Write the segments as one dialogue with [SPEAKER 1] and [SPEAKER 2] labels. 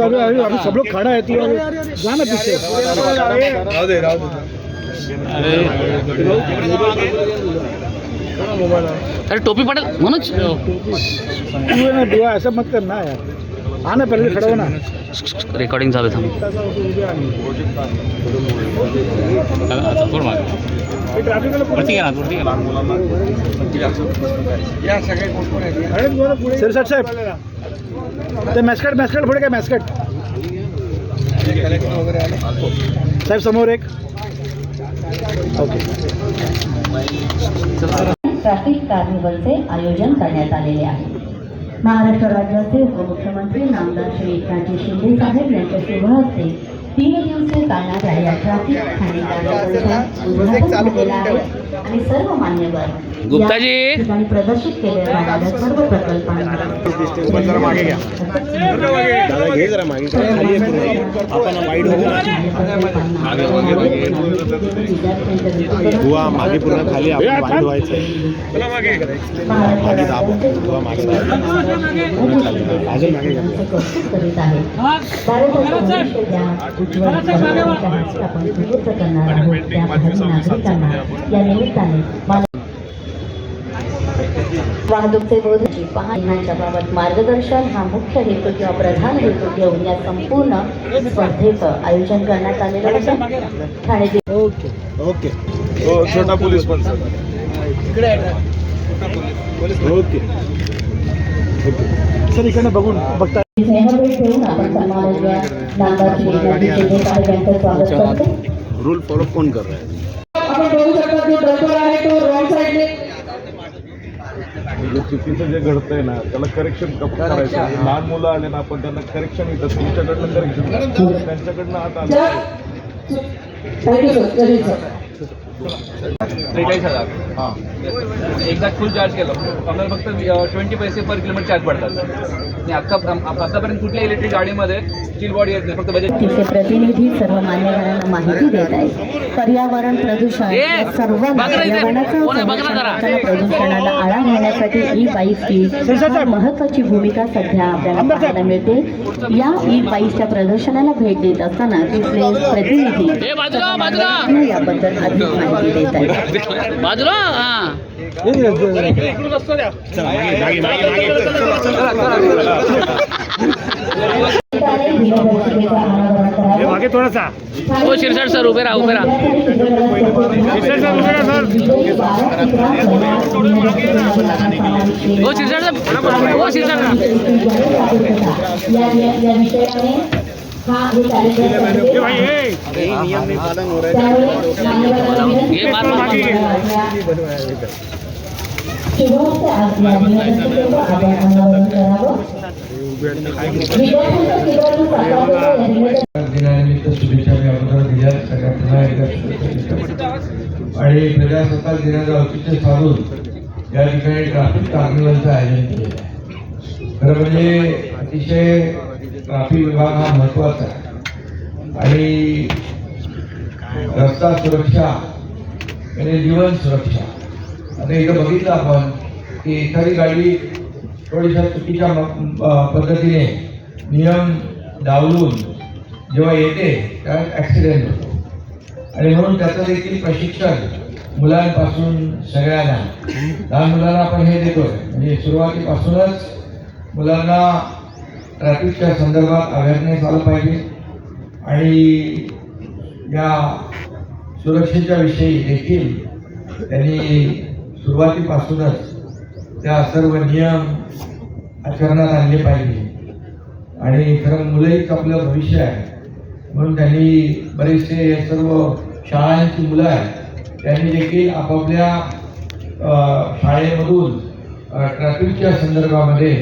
[SPEAKER 1] अभी सब लोग खड़ा है तू अभी जा ना पीछे।
[SPEAKER 2] अरे टोपी पडेल मनोज?
[SPEAKER 1] तू ना दुआ ऐसा मत करना यार। आना पहले खड़ा हो ना।
[SPEAKER 2] रेकॉर्डिंग चालू थांब.
[SPEAKER 1] सिरसाट साहेब. ते मॅस्कट मॅस्कट पुढे काय मॅस्कट. साहेब समोर एक. ओके.
[SPEAKER 3] ट्रॅफिक कार्निवलचे आयोजन करण्यात आलेले आहे. महाराष्ट्र राज्याचे उपमुख्यमंत्री नामदार श्री एकनाथजी शिंदे साहेब यांच्या शुभ हस्ते तीन दिवसीय चालणाऱ्या या ट्रॅफिक आणि सर्व मान्यवर
[SPEAKER 2] गुप्ताजी.
[SPEAKER 3] ठिकाणी प्रदर्शित जाणाऱ्या सर्व प्रकल्पांना
[SPEAKER 4] मागे खाली पूर्ण. आपण मागे पूर्ण खाली. आपण वाईट व्हायचं मागे. दाबो. दुवा मागे दाबो. अजून मागे घ्या.
[SPEAKER 3] करीत आहे आपण करणार आहोत नागरिकांना या निमित्ताने वाहतूकचे बोधची बाबत मार्गदर्शन हा मुख्य हेतू किंवा प्रधान हेतू घेऊन या संपूर्ण स्पर्धेचं आयोजन करण्यात आलेलं होतं ठाणे
[SPEAKER 1] ओके.
[SPEAKER 4] ओके. हो छोटा पोलीस पण ओके.
[SPEAKER 1] सर इकडनं बघून बघता
[SPEAKER 3] स्नेहभेट देऊन आपण सन्माननीय नामदार श्री एकनाथजी शिंदे साहेब यांचं स्वागत करतो
[SPEAKER 4] रूल फॉलो कोण कर रहा है?
[SPEAKER 5] आपण बघू शकता जो ड्रायव्हर आहे तो रॉंग साईडने
[SPEAKER 6] जे चुकीचं जे घडतंय ना त्याला करेक्शन करायचं? म्हणजे लहान मुलं आले ना आपण त्यांना करेक्शन येतं तुमच्याकडनं करेक्शन त्यांच्याकडनं आता आलं.
[SPEAKER 7] त्रेचाळीस हजार. एकदा फुल चार्ज केलं. आपल्याला फक्त ट्वेंटी पैसे पर किलोमीटर चार्ज पडतात. आणि आता आतापर्यंत कुठल्या इलेक्ट्रिक गाडीमध्ये स्टील बॉडी येत नाही फक्त बजेट
[SPEAKER 3] तिचे प्रतिनिधी सर्व मान्यवरांना माहिती देत आहेत. पर्यावरण प्रदूषण सर्व. पर्यावरणाचं
[SPEAKER 2] आहे?
[SPEAKER 3] प्रदूषणाला आळा घालण्यासाठी ई बाईकची महत्वाची भूमिका सध्या आपल्याला पाहायला मिळते. या ई बाईकच्या प्रदर्शनाला भेट देत असताना तिथले प्रतिनिधी
[SPEAKER 2] ए, बाजूला, बाजूला.
[SPEAKER 3] याबद्दल अधिक माहिती देत आहेत
[SPEAKER 2] बाजूला? हे.
[SPEAKER 1] मागे थोडासा.
[SPEAKER 2] हो शिरसाट सर उभे राहा उभे राहा. हो शिरसाट हो शिरसाट
[SPEAKER 8] दिनानिमित्त शुभेच्छा मी अगोदर दिल्या सगळ्या पुन्हा एकदा शुभेच्छा आणि प्रजासत्ताक दिनाचं औचित्य साधून या ठिकाणी ट्राफिक कार्निवलचं आयोजन केलेलं आहे. खरं म्हणजे अतिशय ट्राफिक विभाग हा महत्त्वाचा आहे. आणि रस्ता सुरक्षा आणि जीवन सुरक्षा. आता इथं बघितलं आपण की एखादी गाडी थोड्याशा चुकीच्या पद्धतीने नियम डावलून जेव्हा येते त्यावेळेस ॲक्सिडेंट होतो. आणि म्हणून त्याचं देखील प्रशिक्षण मुलांपासून सगळ्यांना. लहान मुलांना आपण हे देतोय. म्हणजे सुरुवातीपासूनच मुलांना ट्रॅफिकच्या संदर्भात अवेअरनेस आलं पाहिजे. आणि या सुरक्षेच्या विषयी देखील त्यांनी सुरुवातीपासूनच त्या सर्व नियम आचरणात आणले पाहिजे. आणि खरं मुलंहीच आपलं भविष्य आहे. म्हणून त्यांनी बरेचसे हे सर्व शाळांची मुलं आहेत त्यांनी देखील आपापल्या शाळेमधून ट्रॅफिकच्या संदर्भामध्ये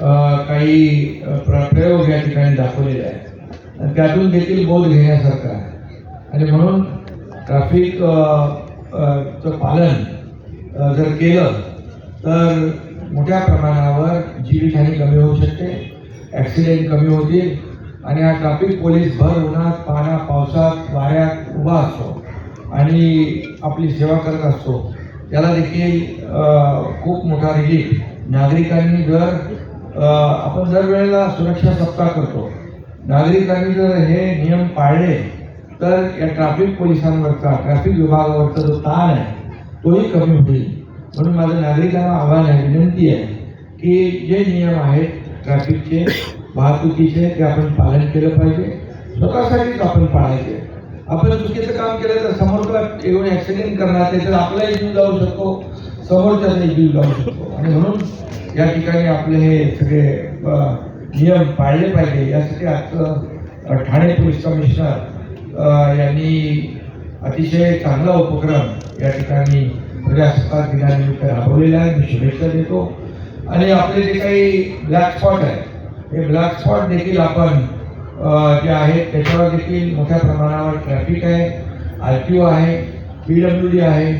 [SPEAKER 8] काही प्रयोग या ठिकाणी दाखवलेले आहेत. आणि त्यातून देखील बोध घेण्यासारखं आहे. आणि म्हणून ट्रॅफिकचं चं पालन जर केलं तर मोठ्या प्रमाणावर जीवितहानी कमी होऊ शकते ॲक्सिडेंट कमी होतील आणि हा ट्रॅफिक पोलीस भर उन्हात पाना पावसात वाऱ्यात उभा असतो आणि आपली सेवा करत असतो. त्याला देखील खूप मोठा रिलीफ नागरिकांनी जर आपण दर वेळेला सुरक्षा सप्ताह करतो नागरिकांनी जर हे नियम पाळले तर या ट्रॅफिक पोलिसांवरचा ट्रॅफिक विभागावरचा जो ताण आहे तोही कमी होईल. म्हणून माझं नागरिकांना आव्हान आहे विनंती आहे की जे नियम आहेत ट्रॅफिकचे वाहतुकीचे ते आपण पालन केलं पाहिजे. स्वतःसाठीच आपण पाळायचे. आपण चुकीचं काम केलं तर समोरचा येऊन ॲक्सिडेंट करणार त्याच्यात आपलाही जीव जाऊ शकतो समोरच्याचाही जीव जाऊ शकतो. आणि म्हणून या ठिकाणी आपले हे सगळे नियम पाळले पाहिजे. यासाठी आजचं ठाणे पोलीस कमिशनर यांनी अतिशय चांगला उपक्रम या ठिकाणी प्रजासत्ताक दिनानिमित्त राबवलेला आहे. मी शुभेच्छा देतो. आणि आपले जे काही ब्लॅक स्पॉट आहे हे ब्लॅक स्पॉट देखील आपण जे आहेत त्याच्यावर देखील मोठ्या प्रमाणावर ट्रॅफिक आहे आर टी ओ आहे पी डब्ल्यू डी आहे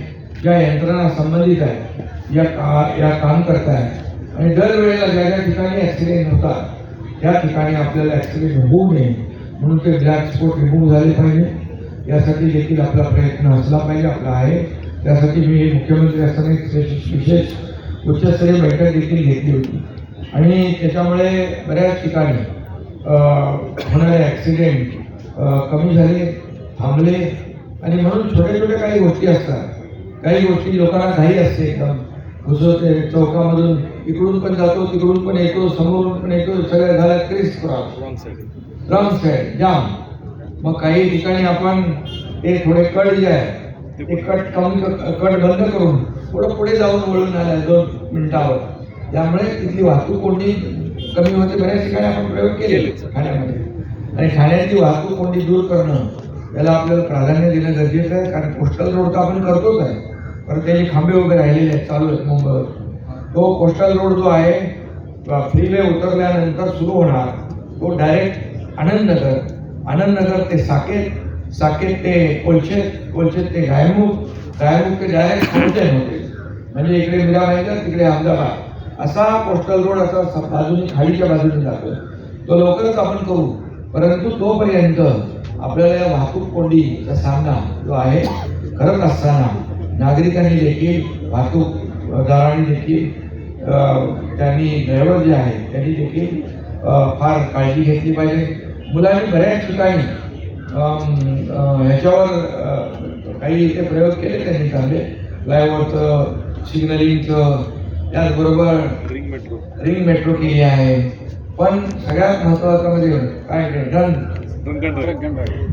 [SPEAKER 8] ज्या यंत्रणा संबंधित आहे या का या काम करत आहे आणि दरवेळेला ज्या ज्या ठिकाणी ॲक्सिडेंट होतात त्या ठिकाणी आपल्याला ॲक्सिडेंट होऊ नये. म्हणून ते ब्लॅक स्पॉट रिमूव्ह झाले पाहिजे. यासाठी देखील आपला प्रयत्न असला पाहिजे आपला आहे. त्यासाठी मी मुख्यमंत्री असताना विशेष उच्चस्तरीय बैठक देखील घेतली होती. आणि त्याच्यामुळे बऱ्याच ठिकाणी होणारे ॲक्सिडेंट कमी झाले थांबले. आणि म्हणून छोट्या छोट्या काही गोष्टी असतात. काही गोष्टी लोकांना घाई असते एकदम. घुसवते चौकामधून इकडून पण जातो तिकडून पण येतो समोरून पण येतो सगळ्या झाल्या criss cross wrong side jam मग काही ठिकाणी आपण ते थोडे कट जे आहे ते कट कमी कट बंद करून थोडं पुढे जाऊन वळून आल्या दोन मिनिटावर. त्यामुळे तिथली वाहतूक कोंडी कमी होते बऱ्याच ठिकाणी आपण प्रयोग केलेले ठाण्यामध्ये आणि ठाण्याची वाहतूक कोंडी दूर करणं याला आपल्याला प्राधान्य देणं गरजेचं आहे कारण कोस्टल रोड तर आपण करतोच आहे. परत त्याचे खांबे वगैरे राहिलेले आहेत चालू आहेत मुंबईवर. तो कोस्टल रोड जो आहे फ्रीवे उतरल्यानंतर सुरू होणार. तो डायरेक्ट आनंदनगर. आनंदनगर ते साकेत साकेत ते कोलशेत कोलशेत ते गायमुख गायमुख ते डायरेक्ट कोलचेन होते. म्हणजे इकडे मीराबाईकर तिकडे अहमदाबाद. असा कोस्टल रोड असा बाजूने खाडीच्या बाजूने जातो तो लवकरच आपण करू. परंतु तोपर्यंत आपल्याला या वाहतूक कोंडीचा सामना जो आहे करत असताना. नागरिकांनी देखील वाहतूकदारांनी देखील त्यांनी ड्रायव्हर जे आहेत त्यांनी देखील फार काळजी घेतली पाहिजे. मुलांनी बऱ्याच ठिकाणी ह्याच्यावर काही इथे प्रयोग केले त्यांनी चांगले. फ्लायओव्हरचं सिग्नलिंगचं त्याचबरोबर
[SPEAKER 6] रिंग मेट्रो
[SPEAKER 8] रिंग मेट्रो केली आहे. पण सगळ्यात महत्वाचं म्हणजे काय ड्रन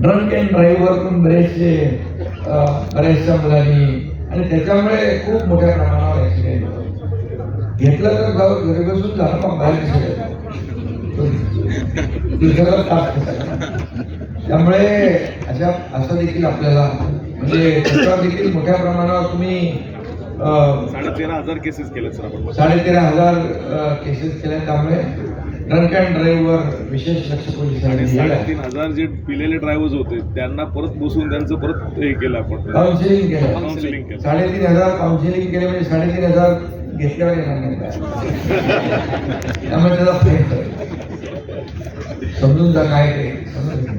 [SPEAKER 8] ड्रंक अँड पण बरेचसे बऱ्याचशा मुलांनी आणि त्याच्यामुळे खूप मोठ्या प्रमाणावर होतो. घेतलं तर जाऊ घरी बसून झालं पण बाहेर. त्यामुळे अशा असं देखील आपल्याला म्हणजे त्याच्यावर देखील मोठ्या प्रमाणावर तुम्ही
[SPEAKER 6] साडेतेरा हजार केसेस केले सर आपण.
[SPEAKER 8] साडेतेरा हजार केसेस केल्या त्यामुळे ड्रंक अँड ड्राईव्हवर विशेष लक्ष पोलिसांनी
[SPEAKER 6] साडेतीन हजार जे पिलेले ड्रायव्हर्स होते त्यांना परत बसवून त्यांचं परत हे केलं आपण.
[SPEAKER 8] काउन्सिलिंग केलं.
[SPEAKER 6] काउन्सिलिंग केलं.
[SPEAKER 8] साडेतीन हजार काउन्सिलिंग केले म्हणजे साडेतीन हजार घेतल्यावर येणार नाही. काय. त्यामुळे त्याचा फ्रेम समजून जा काय ते. समजून.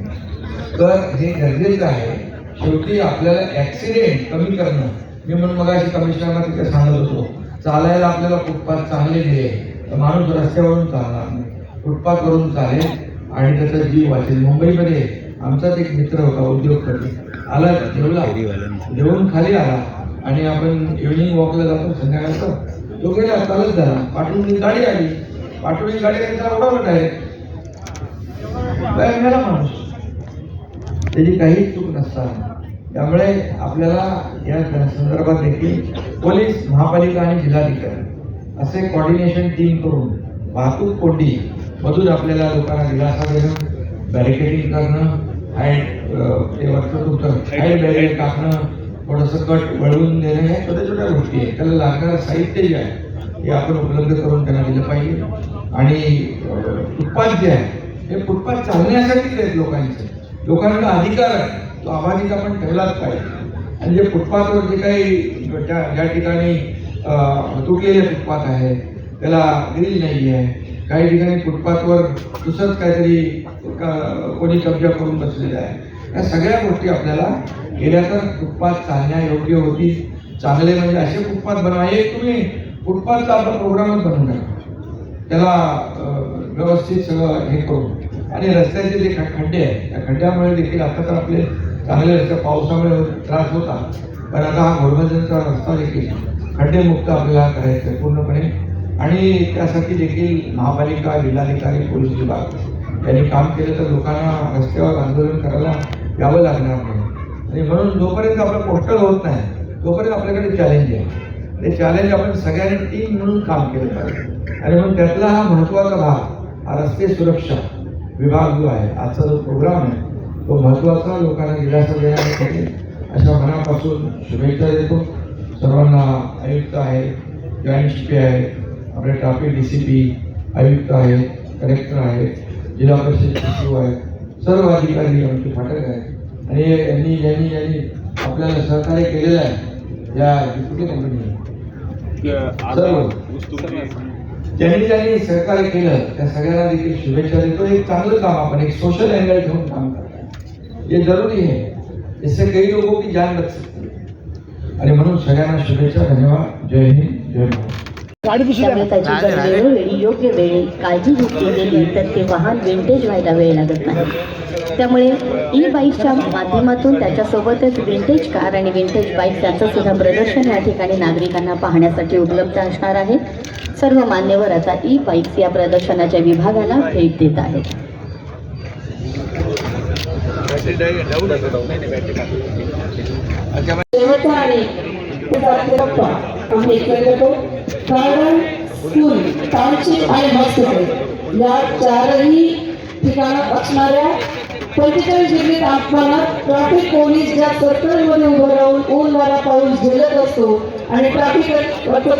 [SPEAKER 8] तर हे गरजेचं आहे. शेवटी आपल्याला ऍक्सिडेंट कमी करणं. मी म्हणून मग अशी कमिशनरला तिथे सांगत होतो चालायला आपल्याला फुटपाथ चांगले दिले. तर माणूस रस्त्यावरून चालणार नाही फुटपाथवरून चालेल आणि त्याचा जीव वाचेल. मुंबईमध्ये आमचाच एक मित्र होता उद्योगपती आला जेवला? जेवून खाली आला. आणि आपण इव्हिनिंग वॉकला जातो संध्याकाळचं तो गेला चालत झाला. पाठवून गाडी आली. पाठवून गाडी त्यांचा त्याला आहे. मेला माणूस? त्याची काही चूक नसताना. त्यामुळे आपल्याला या संदर्भात देखील पोलीस महापालिका आणि जिल्हाधिकारी असे कॉर्डिनेशन टीम करून वाहतूक कोंडी मधून आपल्याला लोकांना दिलासा देणं बॅरिकेडिंग करणं हाईट ते वरचं तुमचं हाईट बॅरिकेड टाकणं थोडंसं कट वळवून देणं ह्या छोट्या छोट्या गोष्टी आहेत. त्याला लागणारं साहित्य जे आहे हे आपण उपलब्ध करून त्यांना दिलं पाहिजे. आणि फुटपाथ जे आहे हे फुटपाथ चालण्यासाठीच आहेत लोकांचे लोकांना अधिकार आहे तो आबादीचा पण ठेवलाच पाहिजे. आणि जे फुटपाथवर जे काही ज्या ज्या ठिकाणी तुटलेले फुटपाथ आहे त्याला ग्रील नाही आहे काही ठिकाणी फुटपाथवर दुसरंच काहीतरी का कोणी कब्जा करून बसलेला आहे. या सगळ्या गोष्टी आपल्याला केल्या तर फुटपाथ चालण्यायोग्य होती. चांगले म्हणजे असे फुटपाथ बनवा. एक तुम्ही फुटपाथचा आपला प्रोग्रामच बनवून टाका त्याला व्यवस्थित सगळं हे करू. आणि रस्त्याचे जे ख- खड्डे आहेत त्या खड्ड्यामुळे देखील आता तर आपले चांगले रस्ते पावसामुळे त्रास होता पण आता हा घोडबंदरचा रस्ता देखील खड्डेमुक्त आपल्याला करायचं आहे पूर्णपणे. आणि त्यासाठी देखील महापालिका जिल्हाधिकारी पोलीस विभाग यांनी काम केलं तर लोकांना रस्त्यावर आंदोलन करायला यावं लागणार नाही. आणि म्हणून जोपर्यंत आपलं पोस्टल होत नाही तोपर्यंत आपल्याकडे चॅलेंज आहे. ते चॅलेंज आपण सगळ्यांनी टीम म्हणून काम केलं पाहिजे. आणि म्हणून त्यातला हा महत्त्वाचा भाग हा रस्ते सुरक्षा विभाग जो आहे आजचा जो प्रोग्राम आहे तो महत्त्वाचा लोकांना दिलासा देण्यासाठी अशा मनापासून शुभेच्छा देतो. सर्वांना आयुक्त आहे जॉईंट शिपी आहे आपले ट्राफिक डी सी पी आयुक्त आहेत कलेक्टर आहेत जिल्हा परिषद सचिव आहेत सर्व अधिकारी आमचे फाटक आहेत. आणि यांनी ज्यांनी ज्यांनी आपल्याला सहकार्य केलेलं आहे या डिप्युटी कंपनी सर्व. ज्यांनी ज्यांनी सहकार्य केलं त्या सगळ्यांना देखील शुभेच्छा देतो. एक चांगलं काम आपण एक सोशल अँगल घेऊन काम करताय हे जरुरी है इससे कई लोगों की जान बच सकती है. आणि म्हणून सगळ्यांना शुभेच्छा धन्यवाद. जय हिंद जय महाराष्ट्र
[SPEAKER 3] त्याची वेळोवेळी योग्य वेळी काळजी घेतली गेली तर ते वाहन विंटेज व्हायला वेळ लागत नाही. त्यामुळे ई बाईकच्या माध्यमातून त्याच्यासोबतच विंटेज कार आणि विंटेज बाईक याचं सुद्धा प्रदर्शन या ठिकाणी नागरिकांना पाहण्यासाठी उपलब्ध असणार आहे. सर्व मान्यवर आता ई बाईक्स या प्रदर्शनाच्या विभागाला भेट देत आहेत.
[SPEAKER 5] आणि शेवटचा टप्पा आम्ही करतो गार्डन स्कूल टाउनशिप आणि हॉस्पिटल या चारही ठिकाणात असणाऱ्या पंचेचाळीस डिग्री तापमानात ट्रॅफिक पोलीस ज्या सर्कलमध्ये उभं राहून ऊन वारा पाऊस झेलत असतो आणि ट्रॅफिक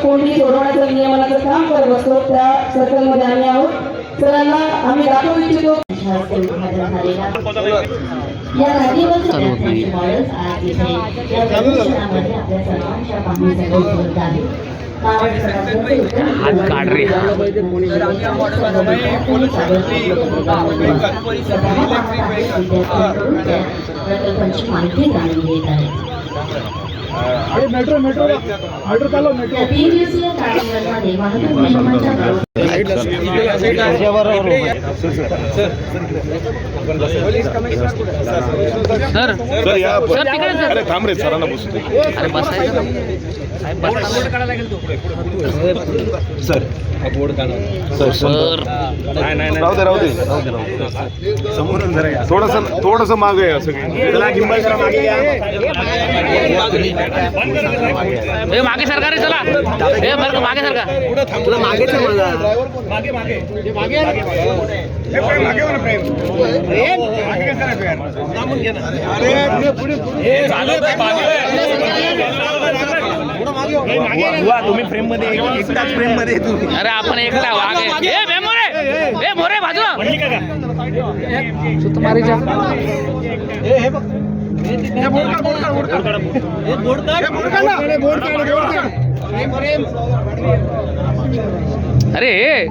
[SPEAKER 5] कोणी सोडवण्याचं नियमनाचं काम करत असतो त्या सर्कलमध्ये आम्ही आहोत. सरांना आम्ही दाखवू इच्छितो.
[SPEAKER 3] हस्ते उद्घाटन झालेला या गाडीवरचे मॉडेल्स आज इथे या प्रदर्शनामध्ये आपल्या सर्वांच्या पाहण्यासाठी उपलब्ध आहेत महाराष्ट्र राज्याचे उत्तम
[SPEAKER 2] हात काढ रे.
[SPEAKER 3] प्रकल्पांची माहिती जाणून घेत आहेत
[SPEAKER 1] अरे मेट्रो मेट्रो मेट्रो चालव मेट्रो
[SPEAKER 3] या
[SPEAKER 2] सर
[SPEAKER 6] सर या
[SPEAKER 2] सर तिकडे सर.
[SPEAKER 6] अरे थांब रे सरांना बसू दे.
[SPEAKER 2] अरे बसायचं ना. साहेब बसता
[SPEAKER 6] सर.
[SPEAKER 2] सर.
[SPEAKER 6] नाही राहू दे राहू दे राहू दे. राहू दे समोरून जरा थोडस थोडस मागे या सगळी.
[SPEAKER 2] ए मागे चला. ए बरं मागे सरका. तुला मागे
[SPEAKER 4] तुम्ही फ्रेम. मध्ये एकदाच फ्रेम. मध्ये
[SPEAKER 2] अरे आपण एकटा आहे. ए मोरे! ए मोरे बाजूला. सुतमारीच्या अरे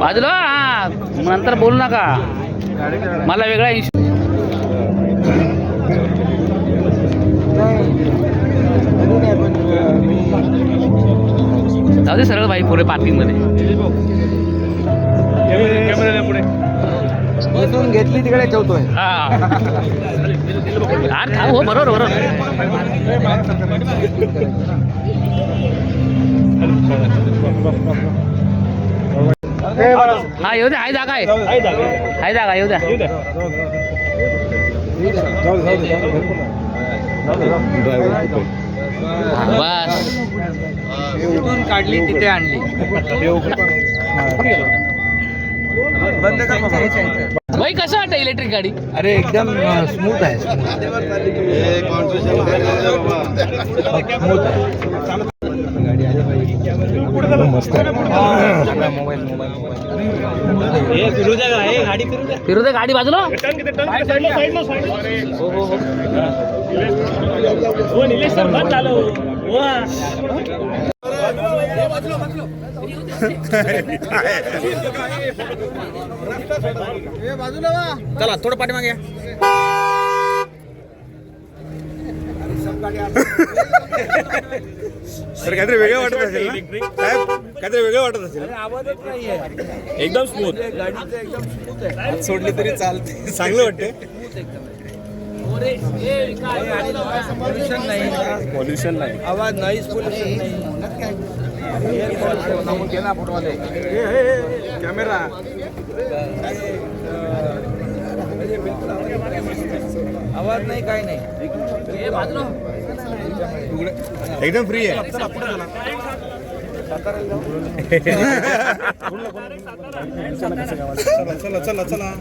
[SPEAKER 2] बाजूला हा. नंतर बोलू नका. मला वेगळा इश्यू जाऊ दे सरळ बाई पुढे पार्किंगमध्ये.
[SPEAKER 4] बसून घेतली तिकडे ठेवतोय.
[SPEAKER 2] हा अरे थांब हो बरोबर बरोबर. हा येऊ द्या हाय जागा आहे. हाय जागा येऊ द्या. बस.
[SPEAKER 4] काढली तिथे आणली. बंद कर
[SPEAKER 2] भाई कसं वाटतं इलेक्ट्रिक गाडी?
[SPEAKER 4] अरे एकदम स्मूथ आहे मस्त मोबाईल
[SPEAKER 2] फिरू दे गाडी बाजूला.
[SPEAKER 4] चला थोडं पाठीमागे तर काहीतरी वेगळं वाटत असेल ना? साहेब काहीतरी वेगळं वाटत असेल. एकदम स्मूथ सोडली तरी चालते. चांगलं वाटते पॉल्युशन नाही.
[SPEAKER 8] आवाज नाहीच कॅमेरा आवाज नाही काय नाही
[SPEAKER 4] एकदम फ्री आहे चला चला चला